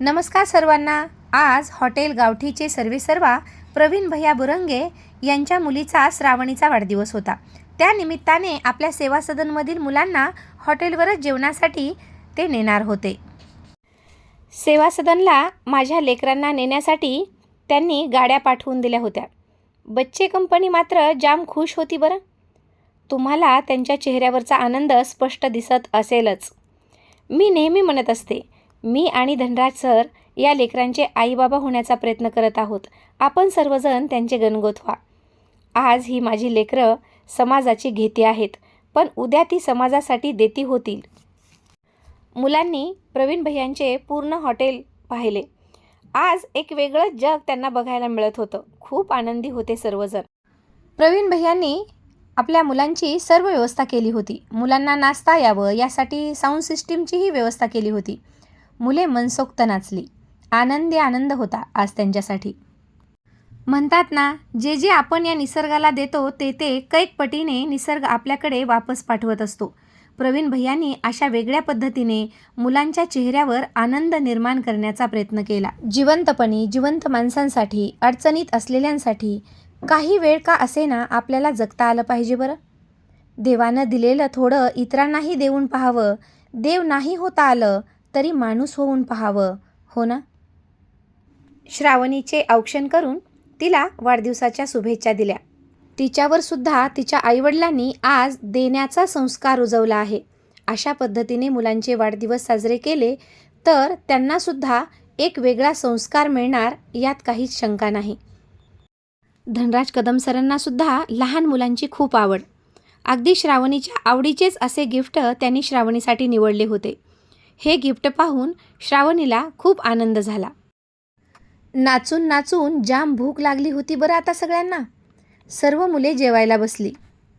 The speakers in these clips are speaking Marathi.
नमस्कार सर्वांना. आज हॉटेल गावठीचे सर्वे सर्वा प्रवीण भैया बुरंगे यांच्या मुलीचा श्रावणीचा वाढदिवस होता. त्या निमित्ताने आपल्या सेवा सदनमधील मुलांना हॉटेलवरच जेवणासाठी ते नेणार होते. सेवा सदनला माझ्या लेकरांना नेण्यासाठी त्यांनी गाड्या पाठवून दिल्या होत्या. बच्चे कंपनी मात्र जाम खुश होती बरं. तुम्हाला त्यांच्या चेहऱ्यावरचा आनंद स्पष्ट दिसत असेलच. मी नेहमी म्हणत असते मी आणि धनराज सर या लेकरांचे आईबाबा होण्याचा प्रयत्न करत आहोत. आपण सर्वजण त्यांचे गणगोत व्हा. आज ही माझी लेकरं समाजाची घेती आहेत पण उद्या ती समाजासाठी देती होतील. मुलांनी प्रवीण भैयांचे पूर्ण हॉटेल पाहिले. आज एक वेगळंच जग त्यांना बघायला मिळत होतं. खूप आनंदी होते सर्वजण. प्रवीण भैयांनी आपल्या मुलांची सर्व व्यवस्था केली होती. मुलांना नाचता यावं यासाठी साऊंड सिस्टीमचीही व्यवस्था केली होती. मुले मनसोक्त नाचली. आनंदी आनंद होता आज त्यांच्यासाठी. म्हणतात ना जे जे आपण या निसर्गाला देतो ते ते कैक पटीने निसर्ग आपल्याकडे वापस पाठवत असतो. प्रवीण भैयांनी अशा वेगळ्या पद्धतीने मुलांच्या चेहऱ्यावर आनंद निर्माण करण्याचा प्रयत्न केला. जिवंतपणी जिवंत माणसांसाठी अडचणीत असलेल्यांसाठी काही वेळ का असेना आपल्याला जगता आलं पाहिजे बरं? देवानं दिलेलं थोडं इतरांनाही देऊन पाहावं. देव नाही होता आलं तरी माणूस होऊन पाहावं हो ना? श्रावणीचे औक्षण करून तिला वाढदिवसाच्या शुभेच्छा दिल्या. तिच्यावर सुद्धा तिच्या आईवडिलांनी आज देण्याचा संस्कार रुजवला आहे. अशा पद्धतीने मुलांचे वाढदिवस साजरे केले तर त्यांनासुद्धा एक वेगळा संस्कार मिळणार यात काहीच शंका नाही. धनराज कदम सरांना सुद्धा लहान मुलांची खूप आवड. अगदी श्रावणीच्या आवडीचेच असे गिफ्ट त्यांनी श्रावणीसाठी निवडले होते. हे गिफ्ट पाहून श्रावणीला खूप आनंद झाला. नाचून नाचून जाम भूक लागली होती बरं आता सगळ्यांना. सर्व मुले जेवायला बसली.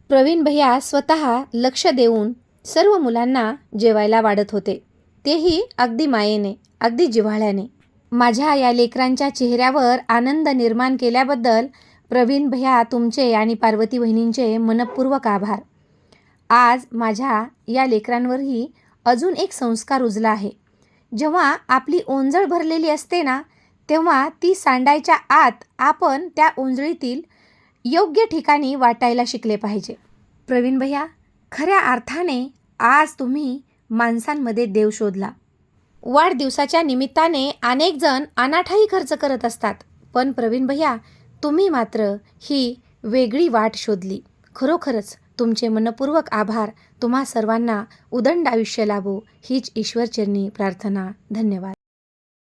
प्रवीण भैया स्वतः लक्ष देऊन सर्व मुलांना जेवायला वाढत होते. तेही अगदी मायेने अगदी जिव्हाळ्याने. माझ्या या लेकरांच्या चेहऱ्यावर आनंद निर्माण केल्याबद्दल प्रवीण भैया तुमचे आणि पार्वती बहिणींचे मनपूर्वक आभार. आज माझ्या या लेकरांवरही अजून एक संस्कार रुजला आहे. जेव्हा आपली ओंजळ भरलेली असते ना तेव्हा ती सांडायच्या आत आपण त्या ओंजळीतील योग्य ठिकाणी वाटायला शिकले पाहिजे. प्रवीण भैया खऱ्या अर्थाने आज तुम्ही माणसांमध्ये देव शोधला. वाढदिवसाच्या निमित्ताने अनेक जण अनाठाही खर्च करत असतात. पण प्रवीण भैया तुम्ही मात्र ही वेगळी वाट शोधली. खरोखरच तुमचे मनपूर्वक आभार. तुम्हा सर्वांना उदंड आयुष्य लाभो. हीच ईश्वरचरणी प्रार्थना. धन्यवाद.